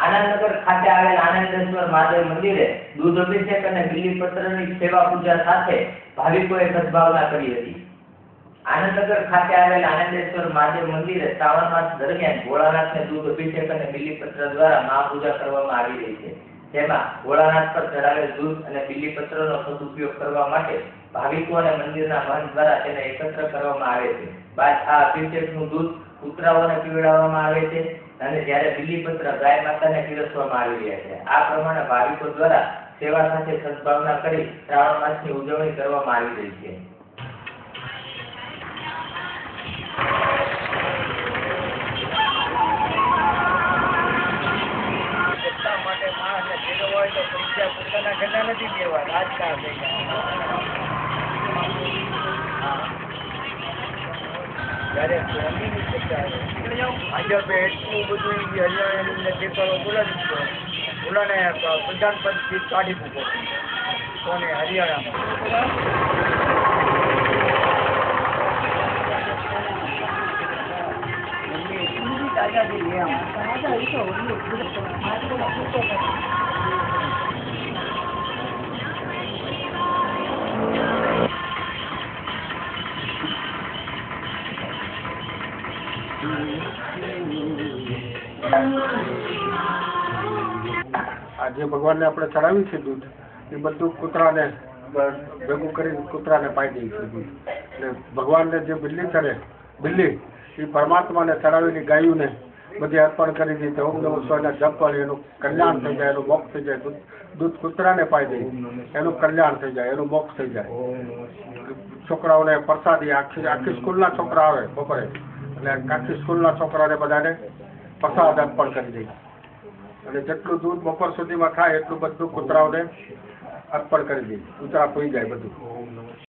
આનંદનગર ખાતે આવેલ આનંદેશ્વર મહાદેવ મંદિરે દૂધ અભિષેક અને બીલીપત્રની સેવા પૂજા સાથે ભાવિકોએ સદભાવના કરી હતી. આનંદનગર ખાતે આવેલ આનંદેશ્વર મહાદેવ મંદિરે શ્રાવણ માસ દરમિયાન ભોળાનાથને દૂધ અભિષેક અને બીલીપત્ર દ્વારા મહાપૂજા કરવામાં આવી રહી છે. જેમાં ભોળાનાથ પર ચડાવેલ દૂધ અને બીલીપત્રનો સદુપયોગ કરવા માટે ભાવિકો અને મંદિરના મહંત દ્વારા તેને એકત્ર કરવામાં આવે છે. બાદ આ અભિષેકનું દૂધ કૂતરાઓને પીવડાવવામાં આવે છે અને જ્યારે બીલીપત્ર, ગાય માતાને પીરસવામાં આવી રહ્યા છે. આ પ્રમાણે ભાવિકો દ્વારા સેવા સાથે સદભાવના કરી શ્રાવણ માસની ઉજવણી કરવામાં આવી રહી છે. માટે માણસને ભેગો હોય તો પૈસા પોતાના ઘરના નથી દેવા. રાજકારણ થઈ જ્યારે જમીનની સત્તા આવે એટલું બધું હરિયાણાને પેપરો બોલાવી દીધો બોલાને પ્રધાન પદથી કાઢી મૂકો. કોને? હરિયાણામાં. આ જે ભગવાનને આપણે ચડાવ્યું છે દૂધ. એ બધું કૂતરાને ભેગું કરી કૂતરાને પાઈ દઈએ છીએ દૂધ. એટલે ભગવાનને જે બિલ્લી ચડે બિલ્લી એ પરમાત્માને ચડાવેલી ગાયોને બધી અર્પણ કરી દીધી તો ઓમ નમઃ શિવાયના જપ વળી એનું કલ્યાણ થઈ જાય એનું મોક્ષ થઈ જાય. દૂધ દૂધ કૂતરાને પાઈ દઈએ. એનું કલ્યાણ થઈ જાય એનું મોક્ષ થઈ જાય. છોકરાઓને પ્રસાદી આખી આખી સ્કૂલના છોકરા આવે બપોરે. એટલે આખી સ્કૂલના છોકરાને બધાને પ્રસાદ અર્પણ કરી દઈએ. અને જેટલું દૂધ બપોર સુધીમાં થાય એટલું બધું કૂતરાઓને અર્પણ કરી દઈએ. કૂતરા પૂઈ જાય બધું.